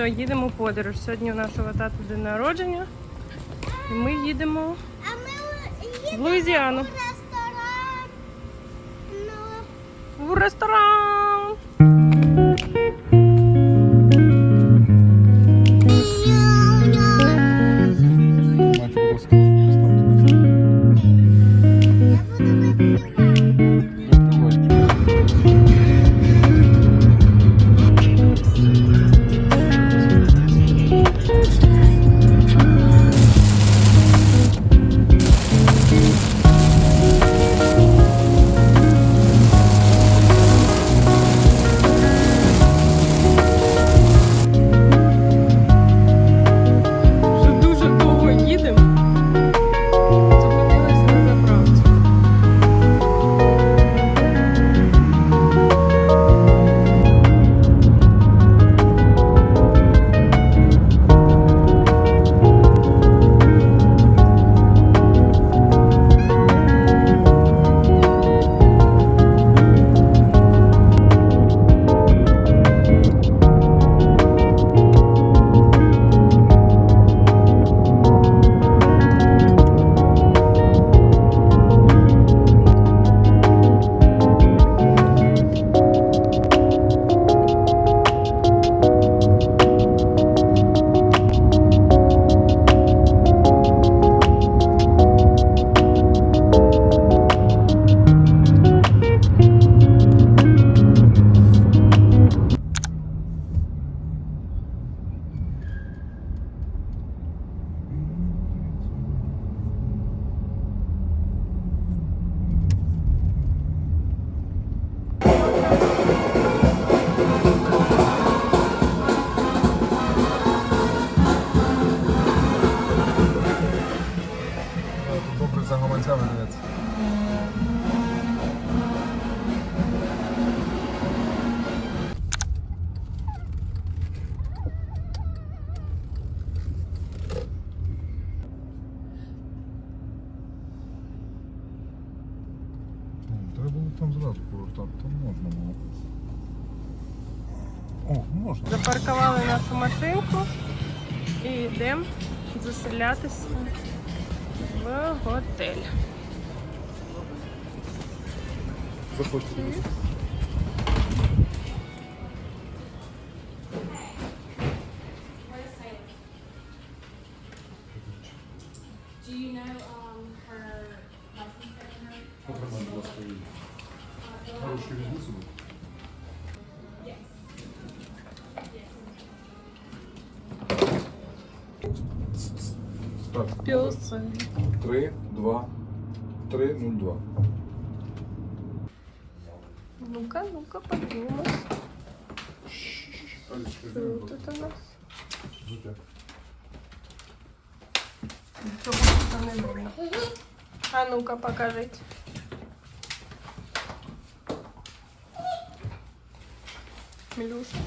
Все, їдемо в подорож. Сьогодні у нашого тату день народження. І ми їдемо А ми в їдемо Луїзіану. в ресторан. Ну, В ресторан. Проходьте. Пес. 3, 2, 3, 0, 2. Ну-ка, ну-ка, подумай. Що тут у нас? Нічого тут не видно. А ну-ка, покажіть. Мілюша.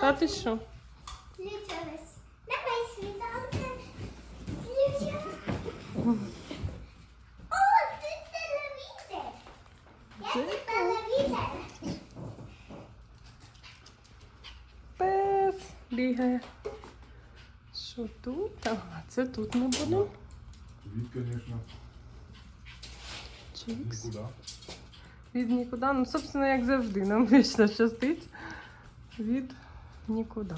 Та ти що? Це тут ми будемо. Від, звісно, Чікс. нікуди. Від нікуди. Ну, собственно, як завжди, нам вічно щастить. Від нікуди.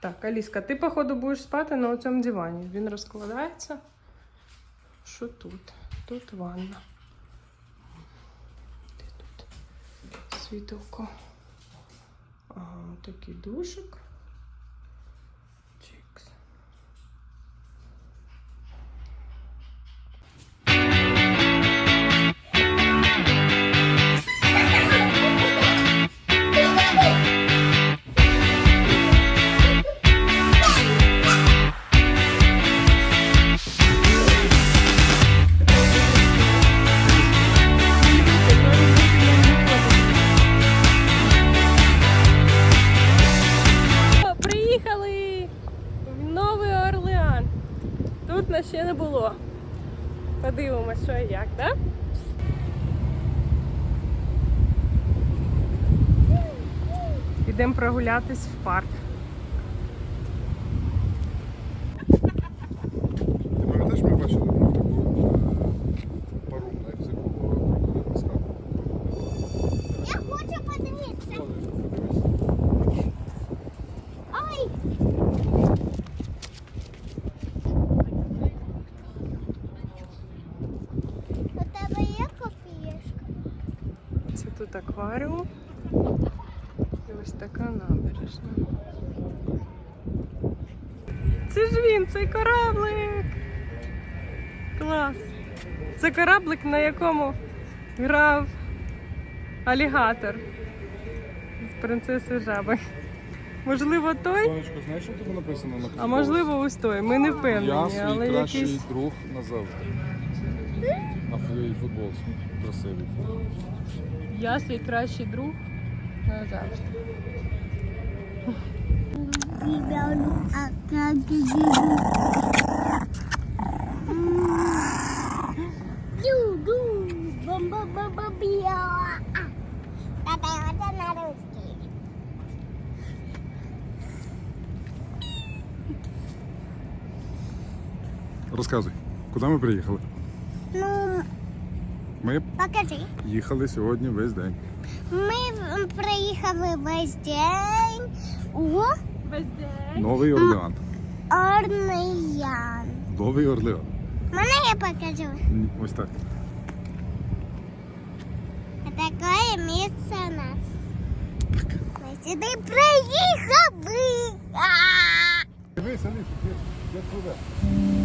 Так, Аліска, ти, походу, будеш спати на цьому дивані. Він розкладається. Що тут? Тут ванна. Де тут? Світилко. Такий душик. Прогулятись в парк. Ти пам'ятаєш, ми бачили ну, таку пару на язику крокодила? Я хочу подивитися. Ой! У тебе є копієшка? Це тут акваріум. Така набережна. Це ж він, цей кораблик. Клас. Це кораблик, на якому грав алігатор з принцеси жаби. Можливо, той, Сонечко, знаєш, що тут написано на а можливо, ось той. Ми не Я впевнені, свій але кращий якийсь. друг назавжди. На футболці. Красивий. Я свій кращий друг назавжди. А как Ду-ду, бам-бам-бам-бам-бия. Тата, это на русский. Розказуй, куди ми приїхали? Ну, Ми покажи. їхали сьогодні весь день. Ми м, приїхали весь день у Весь день. Новий Орлеан. Орнеян. Новий Орлеан. Можна я покажу? Ні, Ось так. Таке місце у нас. Ми сюди приїхали. А! Дивись, Аліса, як туди.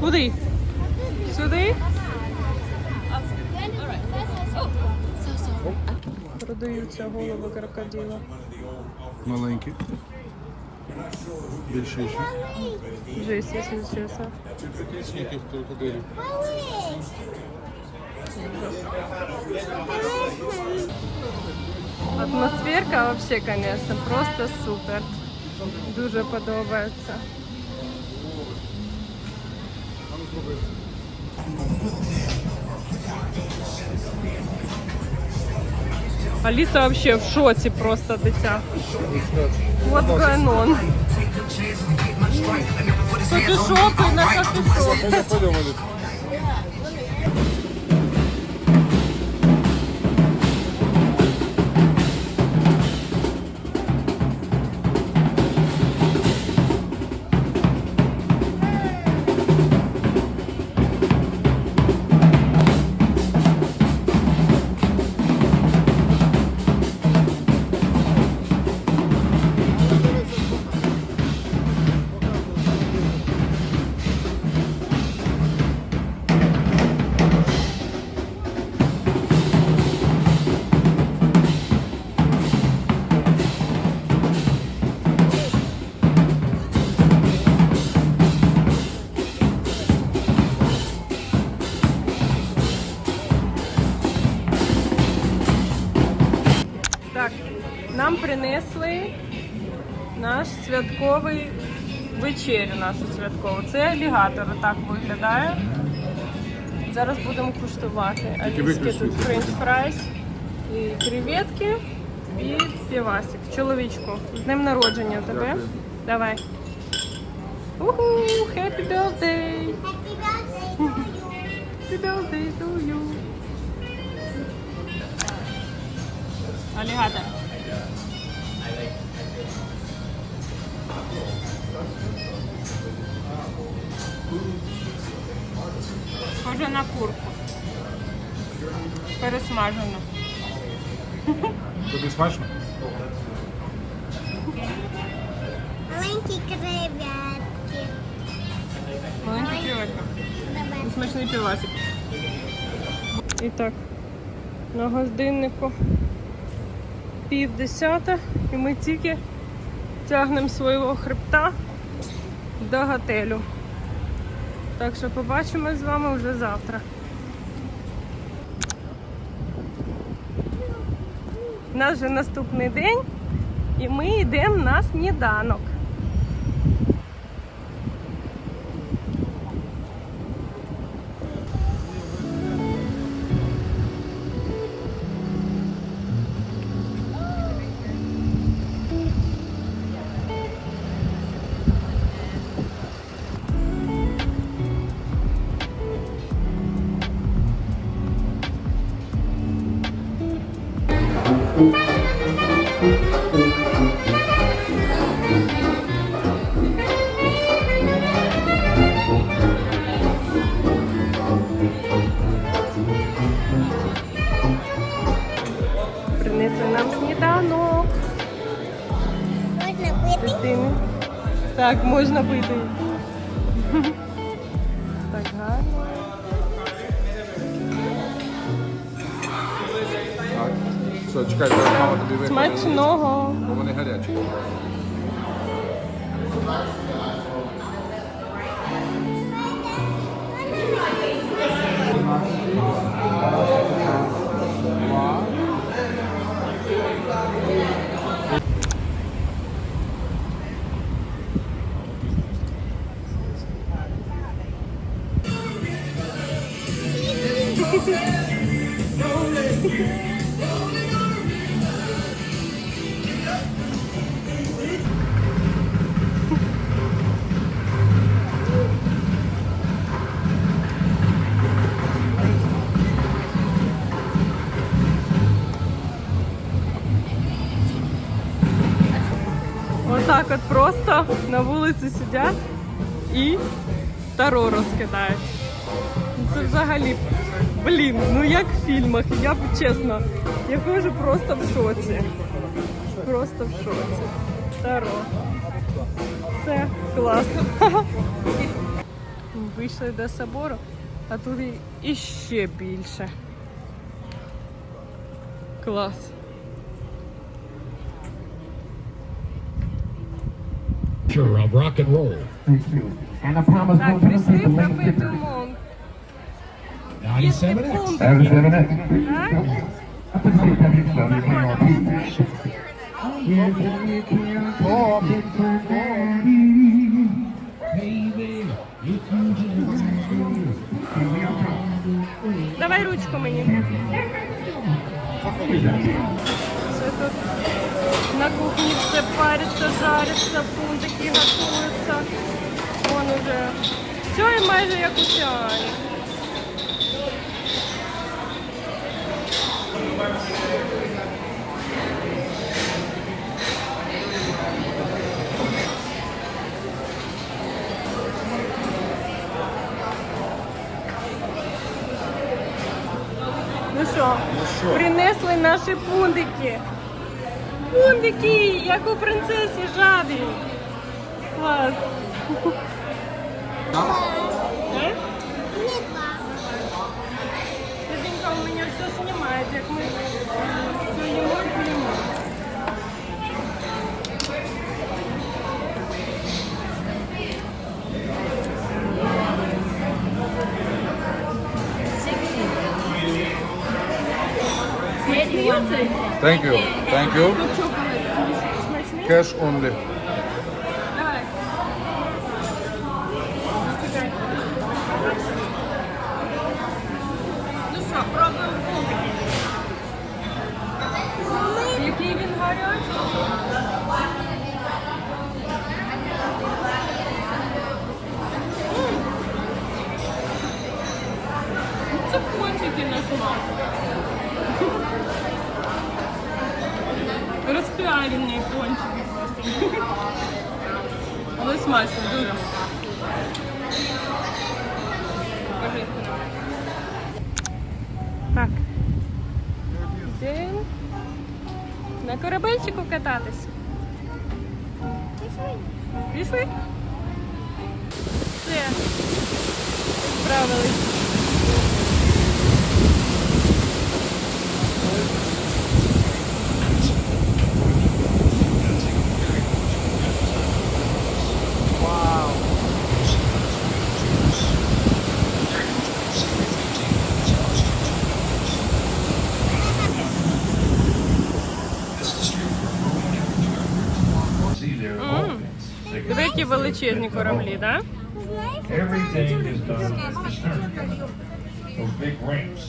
Куди? Сюди? Продаються голови крокодила. Маленький. Більший ще. Жесть, якщо чесно. П'ятичників крокодилів. Атмосферка вообще, конечно, просто супер. Дуже подобається. Аліса вообще в шоці просто дитя. вот on? Фотошопи на фотошопи. Святковий вечерю, нашу святкову. Це алігатор так виглядає. Зараз будемо куштувати. Аліски тут френч-фрайс і креветки від півасик. Чоловічку, з днем народження у тебе. Давай. Уху, happy birthday! Happy birthday to you. Алігатор. Схоже на курку. Пересмажено. Тобі смачно? Маленькі креветки. Маленький креветка. Давай. Смачний півасик. І так, на годиннику пів десята, і ми тільки тягнемо свого хребта до готелю. Так що побачимось з вами вже завтра. У нас вже наступний день, і ми йдемо на сніданок. Так, можна пити. Так гарно. Так. Все, чекай, зараз мама тобі викладе. Смачного. Отак от просто на вулиці сидять і таро розкидають. Ну, Це взагалі, блін, ну як в фільмах. Я б чесно, я кажу просто в шоці. Просто в шоці. Таро. Це класно. Вийшли до собору, а тут іще більше. Клас. Sure, of rock and roll. And I promise Так, no прийшли different than пробити the ремонт. 97X. Seven, seven, eight. Так? Up and see that it's slowly playing on TV. Yes, you can talk it to daddy. Baby, if you just And we are talking. Давай ручку мені. Тут на кухні все париться, жариться, пунктики готуються. Вон уже. Все і майже як у чаї. Ну що, принесли наші пундики. Пундики, як у принцесі жабі. Клас. Е? У мене все знімає, як ми Thank you. Thank you. Тут чоколад смачний? Cash only. Давай. Чекай. Ну що, пробуємо пундики. Який він гарячий? Ну, Це пончики на смак. Розпіарені пончики просто. Але смачно, дуже. Покажи. Так. Йдемо на корабельчику кататись. Пішли? Все. Справились. Диви, які величезні кораблі, так? Everything is done at the stern. Those big ramps.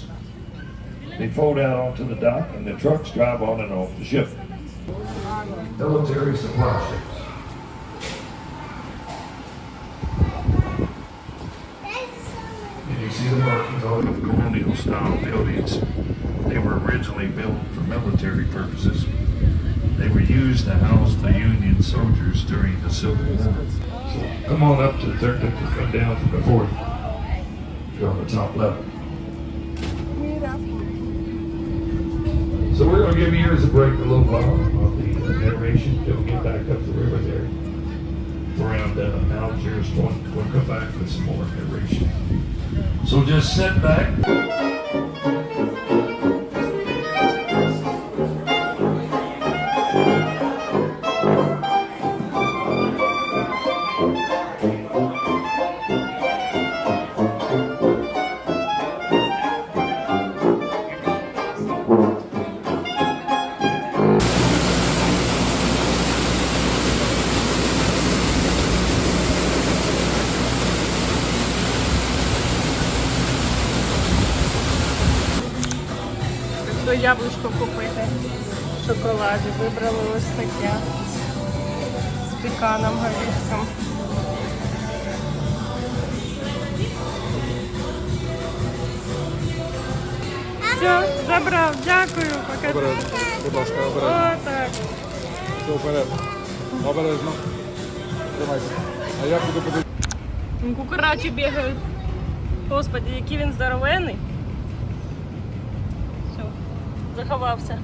They fold out onto the dock and the trucks drive on and off the ship. Military supply ships. And you see the markings on the colonial style buildings. They were originally built for military purposes. they were used to house the Union soldiers during the Civil War. So come on up to the third deck and come down from the fourth. You're on the top level. So we're gonna give you yours a break a little while on the uh, narration. Then we'll get back up the river there. Around uh, Algiers point. We'll come back with some more narration. So just sit back. До яблучко купити в шоколаді. Вибрали ось таке з піканом горіхом. Все, забрав, дякую, покажи. Будь ласка, обережно. так. Все вперед. Обережно. Тримайся. А я буду подивитися. Кукурачі бігають. Господи, який він здоровенний. Заховався.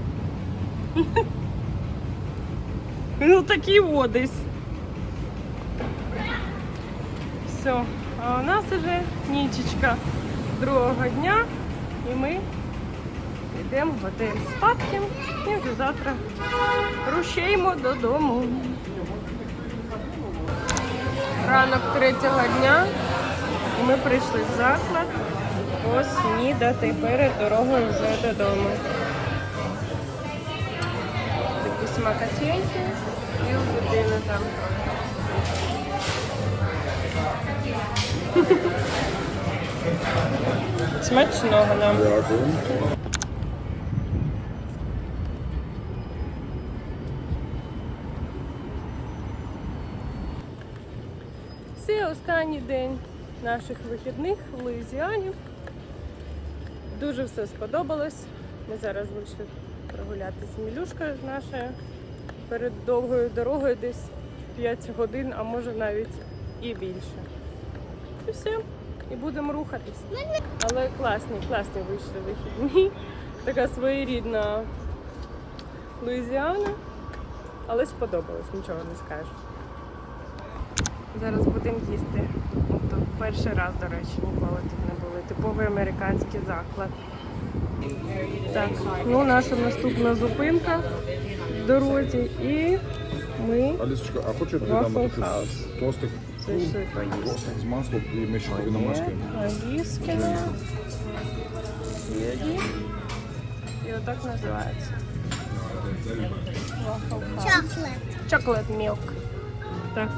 Ну такі о десь. Все, а у нас вже нічечка другого дня і ми йдемо в готель спадки і вже завтра рушаємо додому. Ранок третього дня ми прийшли в заклад поснідати перед дорогою вже додому. Такі смакотенькі і у людини там. Смачного нам. Дякую. Це останній день наших вихідних в Луїзіані. Дуже все сподобалось. Ми зараз вийшли прогулятися з Мілюшкою з нашою перед довгою дорогою, десь 5 годин, а може навіть і більше. І все. І будемо рухатись. Але класні, класні вийшли вихідні. Така своєрідна Луїзіана. Але сподобалось, нічого не скажу. Зараз будемо їсти. Тобто перший раз, до речі, ніколи тут не були. Типовий американський заклад. Так, ну наша наступна зупинка в дорозі і ми Алісочка, а хочу я тобі дам Waffle таку House. тостик, зайшли поїсти. тостик з маслом і ми ще тобі намазкаємо. Ліскіна. І отак називається. Waffle House. Chocolate. Chocolate milk. Так.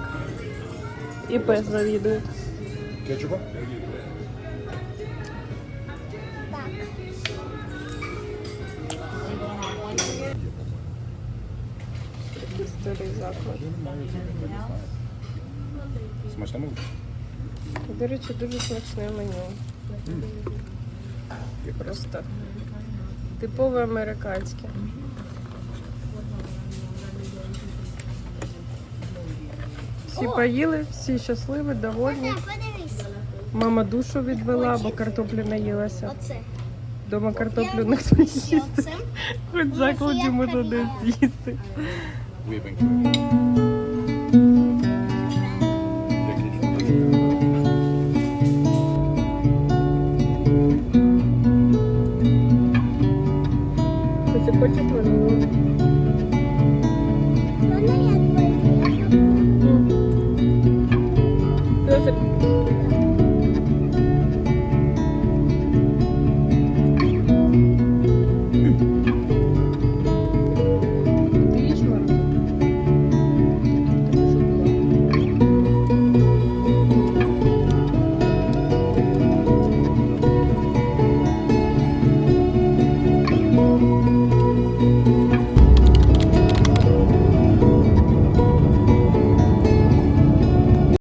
І пес завідує. Кетчупа? Такий старий заклад. Смачна музика. До речі, дуже смачне меню. Просто типове американське. Всі поїли, всі щасливі, довольні. Мама душу відвела, бо картоплі наїлася. Дома картоплю не їсть. Оце. Хоч закладі ми туди з'їсти. Хтось хоче планує. Вона як